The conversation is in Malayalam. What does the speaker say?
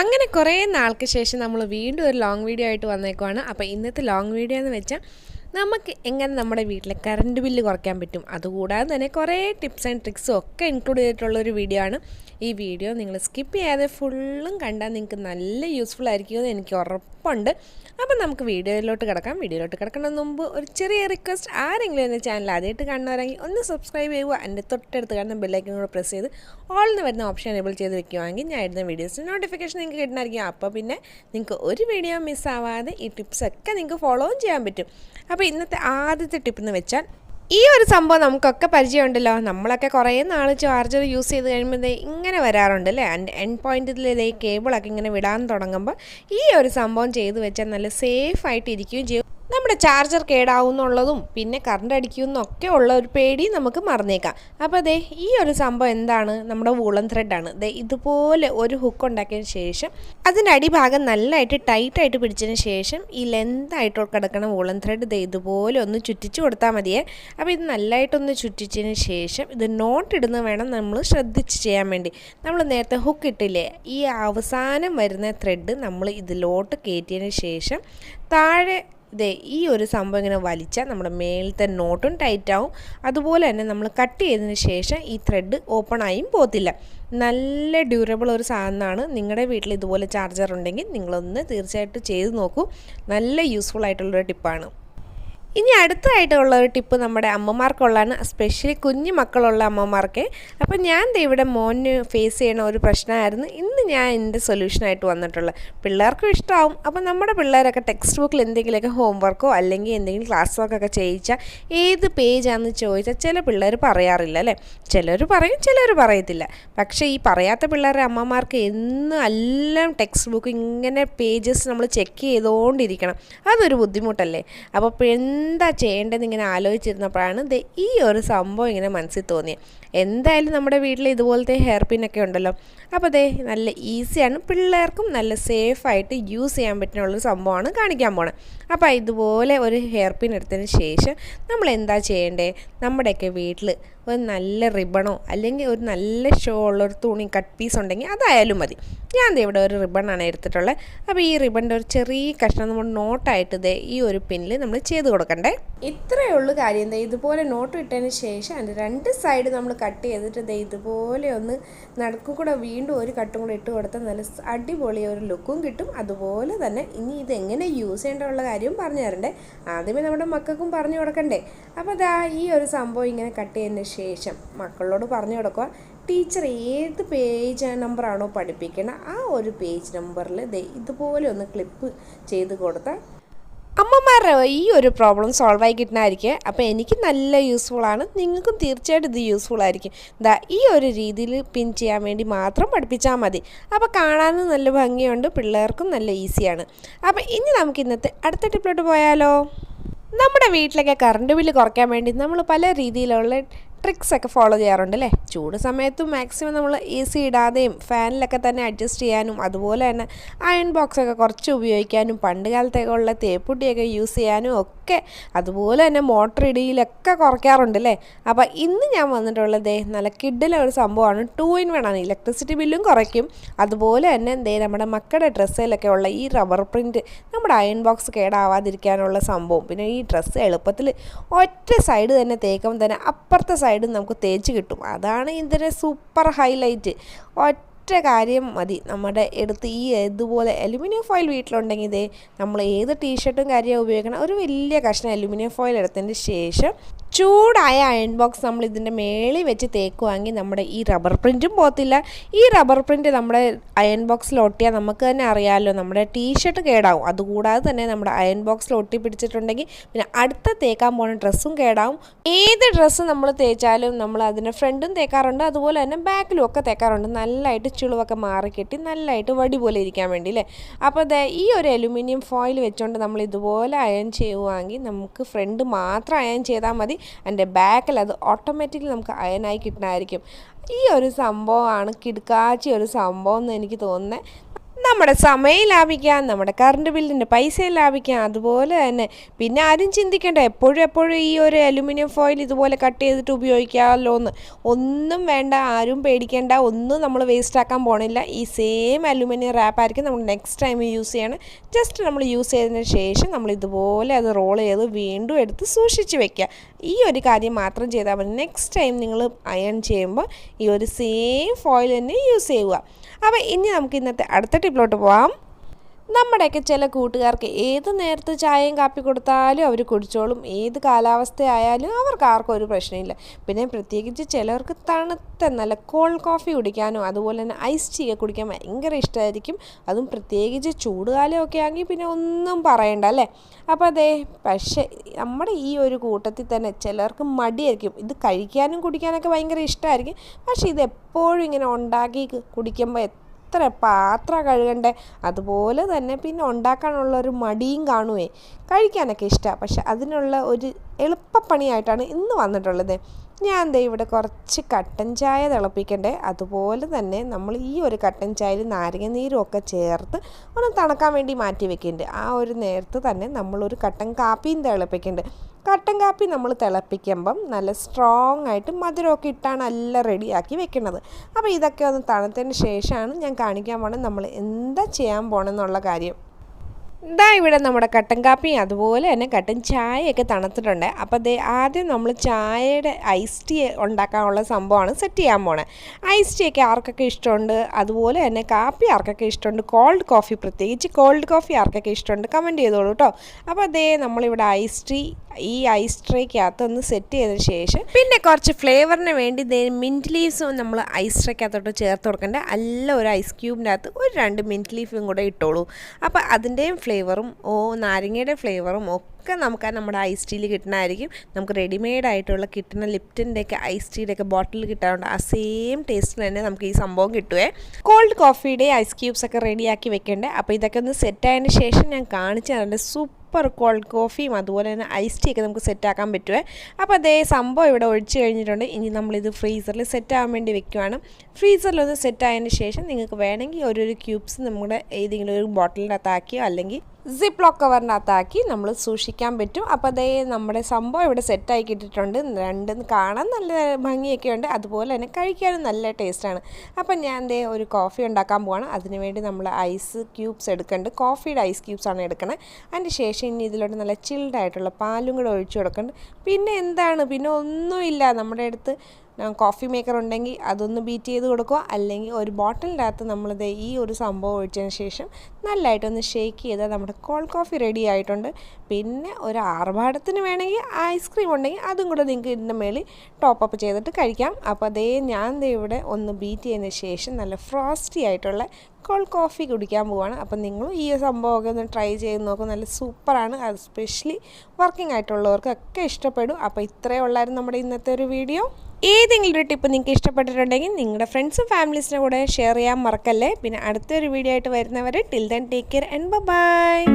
അങ്ങനെ കുറേ നാൾക്ക് ശേഷം നമ്മൾ വീണ്ടും ഒരു ലോങ് വീഡിയോ ആയിട്ട് വന്നേക്കുവാണ്. അപ്പോൾ ഇന്നത്തെ ലോങ് വീഡിയോ എന്ന് വെച്ചാൽ നമുക്ക് എങ്ങനെ നമ്മുടെ വീട്ടിലെ കറണ്ട് ബില്ല് കുറയ്ക്കാൻ പറ്റും. അതുകൂടാതെ തന്നെ കുറേ ടിപ്സ് ആൻഡ് ട്രിക്സും ഒക്കെ ഇൻക്ലൂഡ് ചെയ്തിട്ടുള്ള ഒരു വീഡിയോ ആണ്. ഈ വീഡിയോ നിങ്ങൾ സ്കിപ്പ് ചെയ്യാതെ ഫുള്ളും കണ്ടാൽ നിങ്ങൾക്ക് നല്ല യൂസ്ഫുൾ ആയിരിക്കുമെന്ന് എനിക്ക് ഉറപ്പുണ്ട്. അപ്പം നമുക്ക് വീഡിയോയിലോട്ട് കിടക്കാം. വീഡിയോയിലോട്ട് കിടക്കുന്നതിന് മുമ്പ് ഒരു ചെറിയ റിക്വസ്റ്റ് ആരെങ്കിലും എന്റെ ചാനൽ ആദ്യമായിട്ട് കാണുന്നവരെങ്കിൽ ഒന്ന് സബ്സ്ക്രൈബ് ചെയ്യുക. എന്റെ തൊട്ടടുത്ത് കാണുന്ന ബെല്ലൈക്കൻ കൂടെ പ്രസ് ചെയ്ത് ഓൾ എന്ന് വരുന്ന ഓപ്ഷൻ എനേബിൾ ചെയ്ത് വെക്കുകയാണെങ്കിൽ ഞാൻ ഇടുന്ന വീഡിയോസിന് നോട്ടിഫിക്കേഷൻ നിങ്ങൾക്ക് കിട്ടുന്നതായിരിക്കും. അപ്പോൾ പിന്നെ നിങ്ങൾക്ക് ഒരു വീഡിയോ മിസ്സാവാതെ ഈ ടിപ്സൊക്കെ നിങ്ങൾക്ക് ഫോളോവും ചെയ്യാൻ പറ്റും. അപ്പോൾ ഇന്നത്തെ ആദ്യത്തെ ടിപ്പ് എന്ന് വെച്ചാൽ ഈ ഒരു സംഭവം നമുക്കൊക്കെ പരിചയമുണ്ടല്ലോ. നമ്മളൊക്കെ കുറേ നാൾ ചാർജർ യൂസ് ചെയ്ത് കഴിയുമ്പോൾ ഇങ്ങനെ വരാറുണ്ട് അല്ലേ? എന്റെ എൻ പോയിന്റിൽ ഈ കേബിളൊക്കെ ഇങ്ങനെ വിടാൻ തുടങ്ങുമ്പോൾ ഈ ഒരു സംഭവം ചെയ്ത് വെച്ചാൽ നല്ല സേഫ് ആയിട്ട് ഇരിക്കുകയും ചെയ്യും. നമ്മുടെ ചാർജർ കേടാവുന്നുള്ളതും പിന്നെ കറണ്ട് അടിക്കുമെന്നൊക്കെ ഉള്ള ഒരു പേടി നമുക്ക് മറന്നേക്കാം. അപ്പോൾ അതെ ഈ ഒരു സംഭവം എന്താണ്? നമ്മുടെ വൂളൻ ത്രെഡാണ് ദേ ഇതുപോലെ ഒരു ഹുക്ക് ഉണ്ടാക്കിയതിന് ശേഷം അതിന്റെ അടിഭാഗം നല്ലതായിട്ട് ടൈറ്റായിട്ട് പിടിച്ചതിന് ശേഷം ഈ ലെന്തായിട്ട് കിടക്കണ വൂളൻ ത്രെഡ് ദേ ഇതുപോലെ ഒന്ന് ചുറ്റിച്ച് കൊടുത്താൽ മതിയേ. അപ്പോൾ ഇത് നല്ലതായിട്ടൊന്ന് ചുറ്റിച്ചതിന് ശേഷം ഇത് നോട്ട് ഇടുന്ന വേണം നമ്മൾ ശ്രദ്ധിച്ച് ചെയ്യാൻ വേണ്ടി. നമ്മൾ നേരത്തെ ഹുക്ക് ഇട്ടില്ലേ ഈ അവസാനം വരുന്ന ത്രെഡ് നമ്മൾ ഇതിലോട്ട് കയറ്റിയതിന് ശേഷം താഴെ ഇതേ ഈ ഒരു സംഭവം ഇങ്ങനെ വലിച്ചാൽ നമ്മുടെ മേലത്തെ നോട്ടും ടൈറ്റാവും അതുപോലെ തന്നെ നമ്മൾ കട്ട് ചെയ്തതിന് ശേഷം ഈ ത്രെഡ് ഓപ്പൺ ആയും പോകത്തില്ല. നല്ല ഡ്യൂറബിൾ ഒരു സാധനമാണ്. നിങ്ങളുടെ വീട്ടിൽ ഇതുപോലെ ചാർജർ ഉണ്ടെങ്കിൽ നിങ്ങളൊന്ന് തീർച്ചയായിട്ടും ചെയ്ത് നോക്കൂ. നല്ല യൂസ്ഫുൾ ആയിട്ടുള്ളൊരു ടിപ്പാണ് ഇനി അടുത്തതായിട്ടുള്ള ഒരു ടിപ്പ് നമ്മുടെ അമ്മമാർക്കുള്ളതാണ് സ്പെഷ്യലി കുഞ്ഞു മക്കളുള്ള അമ്മമാർക്ക്. അപ്പം ഞാൻ ഇവിടെ മോന് ഫേസ് ചെയ്യണ ഒരു പ്രശ്നമായിരുന്നു. ഇന്ന് ഞാൻ എന്റെ സൊല്യൂഷനായിട്ട് വന്നിട്ടുള്ളത്. പിള്ളേർക്കും ഇഷ്ടമാവും അപ്പം നമ്മുടെ പിള്ളേരൊക്കെ ടെക്സ്റ്റ് ബുക്കിൽ എന്തെങ്കിലുമൊക്കെ ഹോംവർക്കോ അല്ലെങ്കിൽ എന്തെങ്കിലും ക്ലാസ് വർക്കൊക്കെ ചെയ്യിച്ചാൽ ഏത് പേജാണെന്ന് ചോദിച്ചാൽ ചില പിള്ളേർ പറയാറില്ല അല്ലേ? ചിലർ പറയും ചിലർ പറയത്തില്ല. പക്ഷേ ഈ പറയാത്ത പിള്ളേരുടെ അമ്മമാർക്ക് എന്നും എല്ലാം ടെക്സ്റ്റ് ബുക്ക് ഇങ്ങനെ പേജസ് നമ്മൾ ചെക്ക് ചെയ്തുകൊണ്ടിരിക്കണം അതൊരു ബുദ്ധിമുട്ടല്ലേ? അപ്പോൾ എന്താ ചെയ്യേണ്ടതെന്ന് ഇങ്ങനെ ആലോചിച്ചിരുന്നപ്പോഴാണ് ദേ ഈ ഒരു സംഭവം ഇങ്ങനെ മനസ്സിൽ തോന്നിയത് എന്തായാലും നമ്മുടെ വീട്ടിൽ ഇതുപോലത്തെ ഹെയർ പിന്നൊക്കെ ഉണ്ടല്ലോ. അപ്പോൾ ദേ നല്ല ഈസിയാണ് പിള്ളേർക്കും നല്ല സേഫായിട്ട് യൂസ് ചെയ്യാൻ പറ്റുന്ന സംഭവമാണ് കാണിക്കാൻ പോണത് അപ്പോൾ ഇതുപോലെ ഒരു ഹെയർ പിൻ എടുത്തതിന് ശേഷം നമ്മൾ എന്താ ചെയ്യേണ്ടത് നമ്മുടെയൊക്കെ വീട്ടിൽ ഒരു നല്ല റിബണോ അല്ലെങ്കിൽ ഒരു നല്ല ഷോ ഉള്ളൊരു തുണി കട്ട് പീസ് ഉണ്ടെങ്കിൽ അതായാലും മതി. ഞാൻ ഇവിടെ ഒരു റിബണാണ് എടുത്തിട്ടുള്ളത് അപ്പോൾ ഈ റിബണിന്റെ ഒരു ചെറിയ കഷ്ണം നമ്മൾ നോട്ടായിട്ട് ഇതേ ഈ ഒരു പിന്നിൽ നമ്മൾ ചെയ്ത് കൊടുക്കണ്ടേ. ഇത്രയേ ഉള്ളൂ കാര്യം. എന്താ ഇതുപോലെ നോട്ട് ഇട്ടതിന് ശേഷം അതിന്റെ രണ്ട് സൈഡ് നമ്മൾ കട്ട് ചെയ്തിട്ട് ഇതേ ഇതുപോലെ ഒന്ന് നടക്കും കൂടെ വീണ്ടും ഒരു കട്ടും കൂടെ ഇട്ട് കൊടുത്താൽ നല്ല അടിപൊളി ഒരു ലുക്കും കിട്ടും. അതുപോലെ തന്നെ ഇനി ഇതെങ്ങനെ യൂസ് ചെയ്യേണ്ടതുള്ള കാര്യവും പറഞ്ഞു തരണ്ടേ? ആദ്യമേ നമ്മുടെ മക്കൾക്കും പറഞ്ഞു കൊടുക്കണ്ടേ? അപ്പോൾ ദാ ഈ ഒരു സംഭവം ഇങ്ങനെ കട്ട് ചെയ്തതിന് ശേഷം മക്കളോട് പറഞ്ഞു കൊടുക്കുക. ടീച്ചർ ഏത് പേജ് നമ്പറാണോ പഠിപ്പിക്കണം ആ ഒരു പേജ് നമ്പറിൽ ഇതുപോലെ ഒന്ന് ക്ലിപ്പ് ചെയ്ത് കൊടുത്താൽ അമ്മമാരുടെ ഈ ഒരു പ്രോബ്ലം സോൾവ് ആയി കിട്ടുന്നതായിരിക്കും. അപ്പോൾ എനിക്ക് നല്ല യൂസ്ഫുൾ ആണ്. നിങ്ങൾക്കും തീർച്ചയായിട്ടും ഇത് യൂസ്ഫുൾ ആയിരിക്കും. ദാ ഈ ഒരു രീതിയിൽ പിൻ ചെയ്യാൻ വേണ്ടി മാത്രം പഠിപ്പിച്ചാൽ മതി. അപ്പോൾ കാണാനും നല്ല ഭംഗിയുണ്ട് പിള്ളേർക്കും നല്ല ഈസിയാണ് അപ്പോൾ ഇനി നമുക്ക് ഇന്നത്തെ അടുത്ത ടിപ്പിലോട്ട് പോയാലോ? നമ്മുടെ വീട്ടിലൊക്കെ കറണ്ട് ബില്ല് കുറയ്ക്കാൻ വേണ്ടി നമ്മൾ പല രീതിയിലുള്ള ട്രിക്സ് ഒക്കെ ഫോളോ ചെയ്യാറുണ്ട് അല്ലേ ചൂട് സമയത്തും മാക്സിമം നമ്മൾ എ സി ഇടാതെയും ഫാനിലൊക്കെ തന്നെ അഡ്ജസ്റ്റ് ചെയ്യാനും അതുപോലെ തന്നെ അയൺ ബോക്സ് ഒക്കെ കുറച്ച് ഉപയോഗിക്കാനും പണ്ട് കാലത്തേക്കുള്ള തേപ്പുട്ടിയൊക്കെ യൂസ് ചെയ്യാനും ഒക്കെ അതുപോലെ തന്നെ മോട്ടർ ഇടിയിലൊക്കെ കുറയ്ക്കാറുണ്ട് അല്ലേ അപ്പോൾ ഇന്ന് ഞാൻ വന്നിട്ടുള്ളത് നല്ല കിഡിലെ ഒരു സംഭവമാണ്. ടു ഇൻ വൺ ആണ്. ഇലക്ട്രിസിറ്റി ബില്ലും കുറയ്ക്കും. അതുപോലെ തന്നെ എന്തേ നമ്മുടെ മക്കളുടെ ഡ്രസ്സിലൊക്കെ ഉള്ള ഈ റബ്ബർ പ്രിന്റ് നമ്മുടെ അയൺ ബോക്സ് കേടാവാതിരിക്കാനുള്ള സംഭവം. പിന്നെ ഈ ഡ്രസ്സ് എളുപ്പത്തിൽ ഒറ്റ സൈഡ് തന്നെ തേക്കുമ്പോൾ തന്നെ അപ്പുറത്തെ സൈഡ് നമുക്ക് തേച്ച് കിട്ടും. അതാണ് ഇതിന്റെ സൂപ്പർ ഹൈലൈറ്റ് ഒറ്റ കാര്യം മതി. നമ്മുടെ എടുത്ത് ഈ ഇതുപോലെ അലുമിനിയം ഫോയിൽ വീട്ടിലുണ്ടെങ്കിൽ ഇതേ നമ്മൾ ഏത് ടീഷർട്ടും കാര്യവും ഉപയോഗിക്കണം. ഒരു വലിയ കഷ്ണം അലുമിനിയം ഫോയിൽ എടുത്തതിന് ശേഷം ചൂടായ അയൺ ബോക്സ് നമ്മൾ ഇതിന്റെ മേളിൽ വെച്ച് തേക്കുവാണെങ്കിൽ നമ്മുടെ ഈ റബ്ബർ പ്രിന്റും പോകത്തില്ല. ഈ റബ്ബർ പ്രിന്റ് നമ്മുടെ അയൺ ബോക്സിൽ ഒട്ടിയാൽ നമുക്ക് തന്നെ അറിയാമല്ലോ നമ്മുടെ ടീഷർട്ട് കേടാവും. അതുകൂടാതെ തന്നെ നമ്മുടെ അയൺ ബോക്സിൽ ഒട്ടി പിടിച്ചിട്ടുണ്ടെങ്കിൽ പിന്നെ അടുത്ത തേക്കാൻ പോകുന്ന ഡ്രസ്സും കേടാവും. ഏത് ഡ്രസ്സ് നമ്മൾ തേച്ചാലും നമ്മൾ അതിന്റെ ഫ്രണ്ടും തേക്കാറുണ്ട് അതുപോലെ തന്നെ ബാക്കിലും ഒക്കെ തേക്കാറുണ്ട്. നല്ലതായിട്ട് ചുളിവൊക്കെ മാറിക്കെട്ടി നല്ലതായിട്ട് വടി പോലെ ഇരിക്കാൻ വേണ്ടി അല്ലേ? അപ്പോൾ അതെ ഈ ഒരു അലുമിനിയം ഫോയിൽ വെച്ചുകൊണ്ട് നമ്മൾ ഇതുപോലെ അയൺ ചെയ്യുവാണെങ്കിൽ നമുക്ക് ഫ്രണ്ട് മാത്രം അയൺ ചെയ്താൽ മതി. അതിന്റെ ബാക്കിൽ അത് ഓട്ടോമാറ്റിക്കലി നമുക്ക് അയനായി കിട്ടണമായിരിക്കും ഈ ഒരു സംഭവമാണ് കിടക്കാച്ചി ഒരു സംഭവം എന്ന് എനിക്ക് തോന്നുന്നത് നമ്മുടെ സമയം ലാഭിക്കാം നമ്മുടെ കറണ്ട് ബില്ലിന്റെ പൈസ ലാഭിക്കാം അതുപോലെ തന്നെ. പിന്നെ ആരും ചിന്തിക്കേണ്ട എപ്പോഴും എപ്പോഴും ഈ ഒരു അലുമിനിയം ഫോയിൽ ഇതുപോലെ കട്ട് ചെയ്തിട്ട് ഉപയോഗിക്കാമല്ലോ എന്ന് ഒന്നും വേണ്ട ആരും പേടിക്കേണ്ട ഒന്നും നമ്മൾ വേസ്റ്റ് ആക്കാൻ പോണില്ല. ഈ സെയിം അലുമിനിയം റാപ്പ് ആയിരിക്കും നമ്മൾ നെക്സ്റ്റ് ടൈം യൂസ് ചെയ്യണം. ജസ്റ്റ് നമ്മൾ യൂസ് ചെയ്തതിന് ശേഷം നമ്മൾ ഇതുപോലെ അത് റോൾ ചെയ്ത് വീണ്ടും എടുത്ത് സൂക്ഷിച്ച് വെക്കുക. ഈ ഒരു കാര്യം മാത്രം ചെയ്താൽ മതി. നെക്സ്റ്റ് ടൈം നിങ്ങൾ അയൺ ചെയ്യുമ്പോൾ ഈ ഒരു സെയിം ഫോയിൽ തന്നെ യൂസ് ചെയ്യുക. അപ്പോൾ ഇനി നമുക്ക് ഇന്നത്തെ അടുത്ത ടിപ്പിലോട്ട് പോവാം. നമ്മുടെയൊക്കെ ചില കൂട്ടുകാർക്ക് ഏത് നേരത്ത് ചായയും കാപ്പി കൊടുത്താലും അവർ കുടിച്ചോളും. ഏത് കാലാവസ്ഥയായാലും അവർക്ക് ആർക്കും ഒരു പ്രശ്നമില്ല. പിന്നെ പ്രത്യേകിച്ച് ചിലർക്ക് തണുത്ത നല്ല കോൾഡ് കോഫി കുടിക്കാനോ അതുപോലെ തന്നെ ഐസ് ടീ കുടിക്കാൻ ഭയങ്കര ഇഷ്ടമായിരിക്കും. അതും പ്രത്യേകിച്ച് ചൂടുകാലമൊക്കെ ആണെങ്കിൽ പിന്നെ ഒന്നും പറയണ്ട അല്ലേ? അപ്പോൾ അതെ പക്ഷേ നമ്മുടെ ഈ ഒരു കൂട്ടത്തിൽ തന്നെ ചിലർക്ക് മടിയായിരിക്കും. ഇത് കഴിക്കാനും കുടിക്കാനൊക്കെ ഭയങ്കര ഇഷ്ടമായിരിക്കും. പക്ഷേ ഇത് എപ്പോഴും ഇങ്ങനെ ഉണ്ടാക്കി കുടിക്കുമ്പോൾ എത്ര പാത്രം കഴുകണ്ടേ? അതുപോലെ തന്നെ പിന്നെ ഉണ്ടാക്കാനുള്ള ഒരു മടിയും കാണുവേ. കഴിക്കാനൊക്കെ ഇഷ്ടമാണ് പക്ഷെ അതിനുള്ള ഒരു എളുപ്പപ്പണിയായിട്ടാണ് ഇന്ന് വന്നിട്ടുള്ളത്. ഞാൻ ദേ ഇവിടെ കുറച്ച് കട്ടൻ ചായ തിളപ്പിക്കണ്ടേ. അതുപോലെ തന്നെ നമ്മൾ ഈ ഒരു കട്ടൻ ചായയിൽ നാരങ്ങ നീരും ഒക്കെ ചേർത്ത് ഒന്ന് തണക്കാൻ വേണ്ടി മാറ്റി വെക്കുന്നുണ്ട് ആ ഒരു നേരത്ത് തന്നെ നമ്മളൊരു കട്ടൻ കാപ്പിയും തിളപ്പിക്കുന്നുണ്ട് കട്ടൻ കാപ്പി നമ്മൾ തിളപ്പിക്കുമ്പം നല്ല സ്ട്രോങ് ആയിട്ട് മധുരമൊക്കെ ഇട്ടാണ് എല്ലാം റെഡിയാക്കി വെക്കുന്നത് അപ്പോൾ ഇതൊക്കെ ഒന്ന് തണുത്തതിന് ശേഷമാണ് ഞാൻ കാണിക്കാൻ പോണത്. നമ്മൾ എന്താ ചെയ്യാൻ പോണെന്നുള്ള കാര്യം. ഇതാ ഇവിടെ നമ്മുടെ കട്ടൻ കാപ്പിയും അതുപോലെ തന്നെ കട്ടൻ ചായയൊക്കെ തണുത്തിട്ടുണ്ട്. അപ്പോൾ ദേ ആദ്യം നമ്മൾ ചായയുടെ ഐസ് ടീ ഉണ്ടാക്കാനുള്ള സംഭവമാണ് സെറ്റ് ചെയ്യാൻ പോണേ. ഐസ് ടീ ഒക്കെ ആർക്കൊക്കെ ഇഷ്ടമുണ്ട്? അതുപോലെ തന്നെ കാപ്പി ആർക്കൊക്കെ ഇഷ്ടമുണ്ട്? കോൾഡ് കോഫി പ്രത്യേകിച്ച് കോൾഡ് കോഫി ആർക്കൊക്കെ ഇഷ്ടമുണ്ട്? കമന്റ് ചെയ്തോളൂ കേട്ടോ അപ്പോൾ അതേ നമ്മളിവിടെ ഐസ് ടീ ഈ ഐസ് ട്രേക്കകത്ത് ഒന്ന് സെറ്റ് ചെയ്തതിന് ശേഷം പിന്നെ കുറച്ച് ഫ്ലേവറിന് വേണ്ടി മിന്റ് ലീവ്സും നമ്മൾ ഐസ് ട്രേക്കകത്തോട്ട് ചേർത്ത് കൊടുക്കേണ്ട. അല്ല ഒരു ഐസ് ക്യൂബിനകത്ത് ഒരു രണ്ട് മിന്റ് ലീഫും കൂടെ ഇട്ടോളൂ. അപ്പോൾ അതിന്റെയും ഫ്ലേവറും ഓ നാരങ്ങയുടെ ഫ്ലേവറും ഒക്കെ നമുക്ക് നമ്മുടെ ഐസ് ടീയിൽ കിട്ടണമായിരിക്കും നമുക്ക് റെഡിമെയ്ഡ് ആയിട്ടുള്ള കിട്ടുന്ന ലിപ്റ്റിന്റെ ഒക്കെ ഐസ് ടീയുടെ ഒക്കെ ബോട്ടിൽ കിട്ടാറുണ്ട്. ആ സെയിം ടേസ്റ്റിൽ തന്നെ നമുക്ക് ഈ സംഭവം കിട്ടുവേ. കോൾഡ് കോഫിയുടെ ഐസ് ക്യൂബ്സ് ഒക്കെ റെഡിയാക്കി വെക്കേണ്ടത് അപ്പോൾ ഇതൊക്കെ ഒന്ന് സെറ്റ് ആയതിന് ശേഷം ഞാൻ കാണിച്ചു തരേണ്ട സൂപ്പർ സൂപ്പർ കോൾഡ് കോഫിയും അതുപോലെ തന്നെ ഐസ് ടീ ഒക്കെ നമുക്ക് സെറ്റാക്കാൻ പറ്റുമേ അപ്പോൾ അതേ സംഭവം ഇവിടെ ഒഴിച്ച് കഴിഞ്ഞിട്ടുണ്ട്. ഇനി നമ്മളിത് ഫ്രീസറിൽ സെറ്റാകാൻ വേണ്ടി വെക്കുവാണ്. ഫ്രീസറിലൊന്ന് സെറ്റ് ആയതിന് ശേഷം നിങ്ങൾക്ക് വേണമെങ്കിൽ ഓരോരോ ക്യൂബ്സ് നമ്മുടെ ഏതെങ്കിലും ഒരു ബോട്ടിലിനകത്താക്കിയോ അല്ലെങ്കിൽ സിപ്പ് ലോക്ക് കവറിനകത്താക്കി നമ്മൾ സൂക്ഷിക്കാൻ പറ്റും. അപ്പോൾ അതേ നമ്മുടെ സംഭവം ഇവിടെ സെറ്റായി കിട്ടിയിട്ടുണ്ട്. രണ്ടും കാണാൻ നല്ല ഭംഗിയൊക്കെ ഉണ്ട്. അതുപോലെ തന്നെ കഴിക്കാനും നല്ല ടേസ്റ്റാണ് അപ്പം ഞാൻ ദേ ഒരു കോഫി ഉണ്ടാക്കാൻ പോവാണ്. അതിനുവേണ്ടി നമ്മൾ ഐസ് ക്യൂബ്സ് എടുക്കേണ്ടത് കോഫിയുടെ ഐസ് ക്യൂബ്സാണ് എടുക്കണത് അതിന്റെ ശേഷം ഇനി ഇതിലോട്ട് നല്ല ചിൽഡ് ആയിട്ടുള്ള പാലും കൂടെ ഒഴിച്ചു കൊടുക്കുന്നുണ്ട് പിന്നെ എന്താണ്? പിന്നെ ഒന്നുമില്ല. നമ്മുടെ അടുത്ത് കോഫി മേക്കർ ഉണ്ടെങ്കിൽ അതൊന്ന് ബീറ്റ് ചെയ്ത് കൊടുക്കുക. അല്ലെങ്കിൽ ഒരു ബോട്ടിലിന്റെ അകത്ത് നമ്മളിത് ഈ ഒരു സംഭവം ഒഴിച്ചതിന് ശേഷം നല്ലതായിട്ടൊന്ന് ഷേക്ക് ചെയ്താൽ നമ്മുടെ കോൾഡ് കോഫി റെഡി ആയിട്ടുണ്ട്. പിന്നെ ഒരു ആർഭാടത്തിന് വേണമെങ്കിൽ ഐസ്ക്രീം ഉണ്ടെങ്കിൽ അതും കൂടെ നിങ്ങൾക്ക് ഇതിന്റെ മേളിൽ ടോപ്പപ്പ് ചെയ്തിട്ട് കഴിക്കാം. അപ്പോൾ അതേ ഞാൻ ദേ ഇവിടെ ഒന്ന് ബീറ്റ് ചെയ്തതിന് ശേഷം നല്ല ഫ്രോസ്റ്റി ആയിട്ടുള്ള കോൾഡ് കോഫി കുടിക്കാൻ പോവാണ്. അപ്പം നിങ്ങളും ഈ സംഭവമൊക്കെ ഒന്ന് ട്രൈ ചെയ്ത് നോക്കും. നല്ല സൂപ്പറാണ് അത് സ്പെഷ്യലി വർക്കിംഗ് ആയിട്ടുള്ളവർക്കൊക്കെ ഇഷ്ടപ്പെടും. അപ്പോൾ ഇത്രയേ ഉള്ളായിരുന്നു നമ്മുടെ ഇന്നത്തെ ഒരു വീഡിയോ ഏതെങ്കിലും ഒരു ടിപ്പ് നിങ്ങൾക്ക് ഇഷ്ടപ്പെട്ടിട്ടുണ്ടെങ്കിൽ നിങ്ങളുടെ ഫ്രണ്ട്സും ഫാമിലീസിന്റെ കൂടെ ഷെയർ ചെയ്യാൻ മറക്കല്ലേ? പിന്നെ അടുത്തൊരു വീഡിയോ ആയിട്ട് വരുന്നവരെ till Then take care and bye-bye.